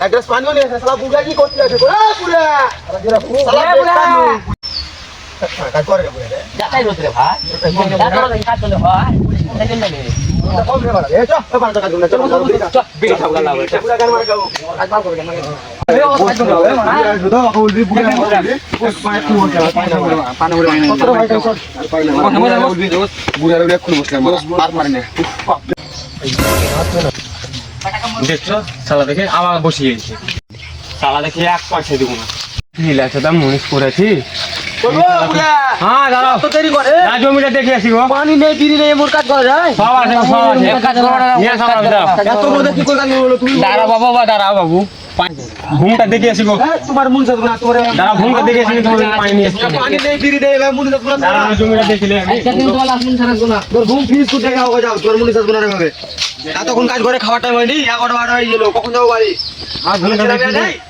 Address পানি সালা বুড়া কি করতে আছে এ বুড়া সালা বুড়া। কাজ করে রে বুড়া রে যাতাই রোদ রে ভাই কাজ করে ভাই দেখছ শালা দেখে আবার বসিয়ে গেছে শালা দেখে এক পয়সা দিব না রিল্যাক্স দাম মনিস করেছি হ্যাঁ দাঁড়াও। তো দেরি করে। না জমিটা দেখে আসি গো। পানি নেই বিড়ি নেই মোর কাজ করা যায়? সব আছে সব আছে। কাজ করো না, নিয়ে সব আছে, দাও। এত মধ্যে কি করে হলো তুমি? দাঁড়াও বাবা বা দাঁড়াও বাবু। ঘুমটা দেখে আসি গো। হ্যাঁ তোমার মন সাথে না তোমার দাঁড়াও ঘুমটা দেখে আসি তোমার পানি নিয়ে আসি। পানি নেই বিড়ি নেই এবার মন সাথে না জমিটা দেখিলে আজকে দিন তোমার আসুন ছাড়া গোনা তোর ঘুম যাও তোর মন সাথে হবে এতক্ষণ কাজ করে খাওয়ার টাইম হয়নি এগারোটা বারোটা হয়ে গেল কখন যাব বাড়ি? আর ঘুমটা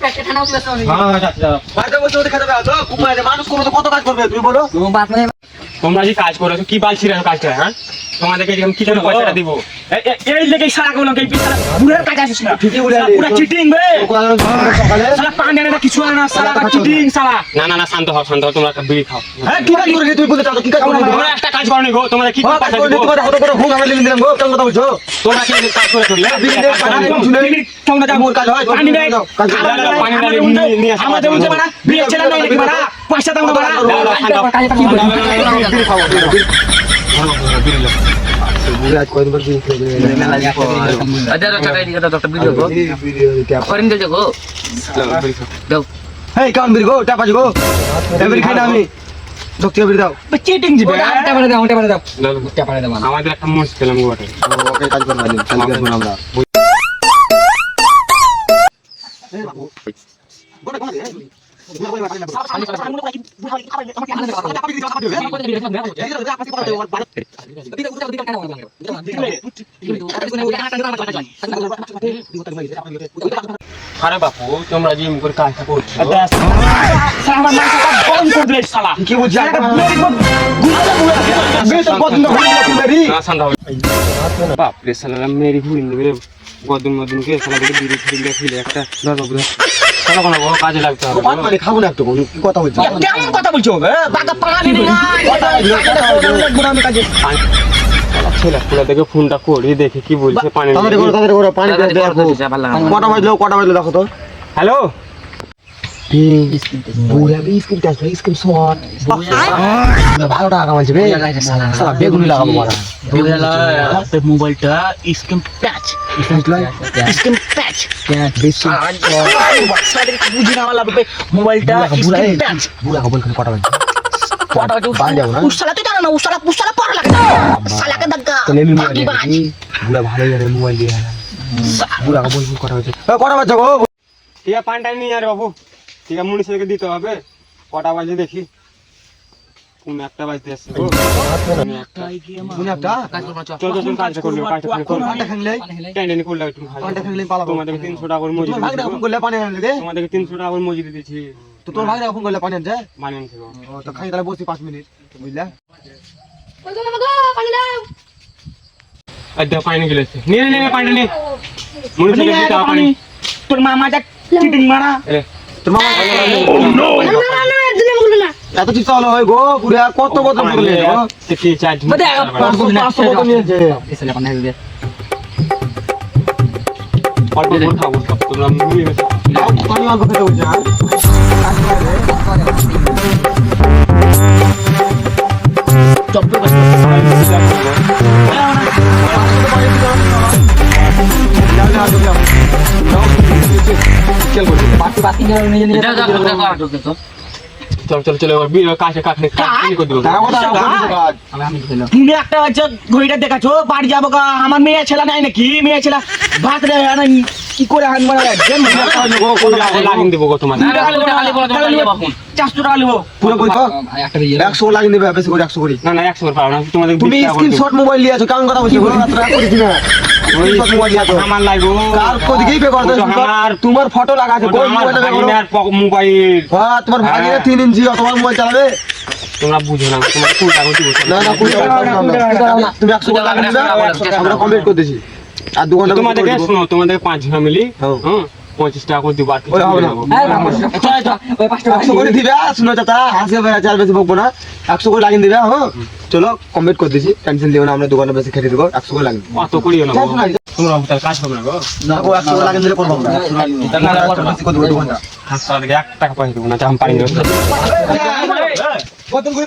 প্যাকেট আমি। হ্যাঁ হ্যাঁ বাড়িতে বসে ওদের খেতে পারো তো কুমারে মানুষ তো কত কাজ করবে তুমি বলো। তুমি বাপ তোমরা যে কাজ করেছ কি বাল ছিল কাজটা হ্যাঁ? তোমাদেরকে এরকম কি জন্য পয়সাটা দিব এই লেগে সারা গুলো এই পিছালা বুড়ার কাজ আসিস না ঠিকই বলে আলি। পুরা চিটিং বে সকালে সালা পান না কিছু আনে না সালা চিটিং সালা না না না শান্ত হও শান্ত হও তোমরা একটা বিড়ি খাও হ্যাঁ কি কাজ করে তুমি বলে দাও কি কাজ করে তোমরা একটা কাজ করনি গো তোমরা কি হ্যাঁ, কাজ পয়সা করে দিব তোমার হাতে করে ঘুম আমি লিখে দিলাম গো কেন কথা বলছো তোমরা কি কাজ করে করলে বিড়ি দে, দে। তোমরা যাও মোর কাজ হয়, পানি দে। পানি দাও, নিয়ে- নিয়ে আসো। আমাদের উঠে বাড়া বিয়ে ছেলে নাই নাকি পয়সা দাও না বাড়া দাও, দাও, শান্ত হও। কাজে কি বলি বিড়ি গো টাপা গো বিড়ি খাই না আমাদের একটা মুশকিল খেলাম আরে বাপু, তোমরা জিম করে কাজটা করছ। কি বুঝছি? বেতন কত না হলো না শান্ত হও বাপ রে সালা মেরি ঘুরি নেবে গদুন মদুন কে সালা দেখে বিড়ি ফিরে ফিরে একটা। ধর বাবু ধর। কোনো বড় কাজে লাগতে হবে। মানে খাব না একটু কি কথা বলছো? কেমন কথা বলছো? বাগা পানি নাই। শালা ছেলে পুরো দেখে ফোনটা করি দেখি কি বলছে পানি তাড়াতাড়ি করো তাড়াতাড়ি করো পানি দিয়ে কটা বাজলো কটা বাজলো দেখো তো। হ্যালো? ভালো টাকা কামাইছে বে। সালা। বেগুনি লাগাবো মারা মোবাইলটা স্ক্রিন প্যাচ স্ক্রিন প্যাচ বুঝি না वाला মোবাইলটা স্ক্রিন প্যাচ বুড়া কটা বাজছে কটা বাজে যাব না। উসালা তুই জানো না উসালা উসালা পড়া লাগে সালাকে দাগা তাহলে আমি বাকি বুড়া ভালো জানে মোবাইল দিয়ে বুড়া খবর কটা বাজছে কটা বাজছে গো? আছে নিয়ে আরে বাবু। ঠিক আছে মুনিশকে দিতে হবে। কটা বাজে দেখি। কোন একটা বাজতে আসছে। তোমাদেরকে তিনশো টাকা করে মজুরি তিনশো টাকা করে মজুরি তো তোর ভাগটা ফোন করলে পানি আনছে? তো খাই তাহলে বসি পাঁচ মিনিট বুঝলা? আর পানি গেলেছে নিয়ে নে, নিয়ে তোর মামা যা চিটিং মারা। তোর মামা এত চিন্তা হলো হয় গো বুড়া কত বছর করলে পাঁচশো চল চল চল এবার কাছে কাছে করে দিব। তুমি একটা হচ্ছে ঘড়িটা দেখাছো বাড়ি যাব আমার মেয়ে ছেলে নাই নাকি? মেয়ে ছেলে ভাত রে আনা কি করে হান মারা লাগিয়ে দেবো গো তোমার। তোমার। চারশো টাকা নেব। পুরো কই তো? একশো লাগিয়ে দেবে, বেশি করে একশো করে। না না একশো করে পাবো না তোমাদের তুমি টাকা স্ক্রিনশট মোবাইল নিয়ে আছো কেমন কথা বলছো তোমার ফটো লাগাছে মোবাইলে মোবাইল হ্যাঁ তোমার ভাগিনে। তিন ইঞ্চি তোমার মোবাইল চালাবে? তোমরা বুঝো না তোমার কুড়ি টাকা দিব না না কুড়ি টাকা না। তুমি একশো করে লাগিয়ে আমরা কমপ্লিট করে দিছি। আর দু ঘণ্টা তোমাদেরকে শোনো তোমাদের পাঁচ জন মিলি হ্যাঁ। হ্যাঁ পঁচিশ টাকা করে দিব আর ওরে হবে না। দেবো। একশো করে দিবে। আর শুনো চাচা হাসি বেড়া চার বেশি বকবো না। একশো করে লাগিয়ে দিবে হ্যাঁ। চলো কমপ্লিট করে দিছি। টেনশন দিও না আমরা দোকানে বেশি খেতে দেবো। একশো করে লাগিয়ে অত করিও না তোমরা কাজ হবে না গো। না একশো করে লাগিয়ে দিলে করব আমরা। আর এক টাকা পয়সা দেবো না আমি পারি না। কত করে